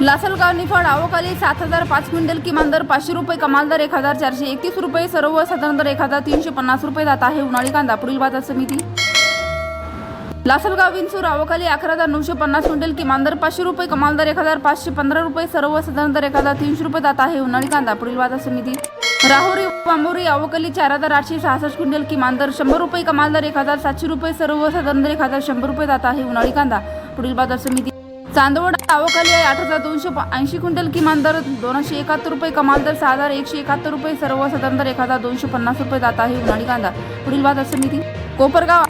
लासलगाव निफाड आवकाली सात हजार पाच क्विंटल किमान दर पाचशे रुपये कमाल दर एक हजार चारशे एकतीस रुपये सर्व साधारण दर एक हजार तीनशे पन्नास रुपये जात आहे. उन्हाळी कांदा पुढील बाजार समिती. लासलगाव विंचूर आवकाली अकरा हजार नऊशे पन्नास क्विंटल किमान दर पाचशे रुपये कमाल दर एक हजार पाचशे पंधरा रुपये सर्व साधारण दर एक हजार तीनशे रुपये जात आहे. उन्हाळी कांदा पुढील बाजार समिती. राहुरी बांबोरी आवकली चार हजार आठशे सहासष्ट क्विंटल किमान दर शंभर रुपये कमाल दर एक हजार सातशे रुपये सर्व साधारण दर एक हजार शंभर रुपये जात आहे. उन्हाळी कांदा पुढील बाजार समिती. चांदवड आवकाली आहे. आठ हजार दोनशे ऐंशी क्विंटल किमान दर दोनशे एकाहत्तर रुपये कमाल दर सहा हजार एकशे एकाहत्तर रुपये सर्वसाधारण दर एक हजार दोनशे पन्नास रुपये जात आहे उन्हाळी कांदा. पुढील बाजार समिती कोपरगाव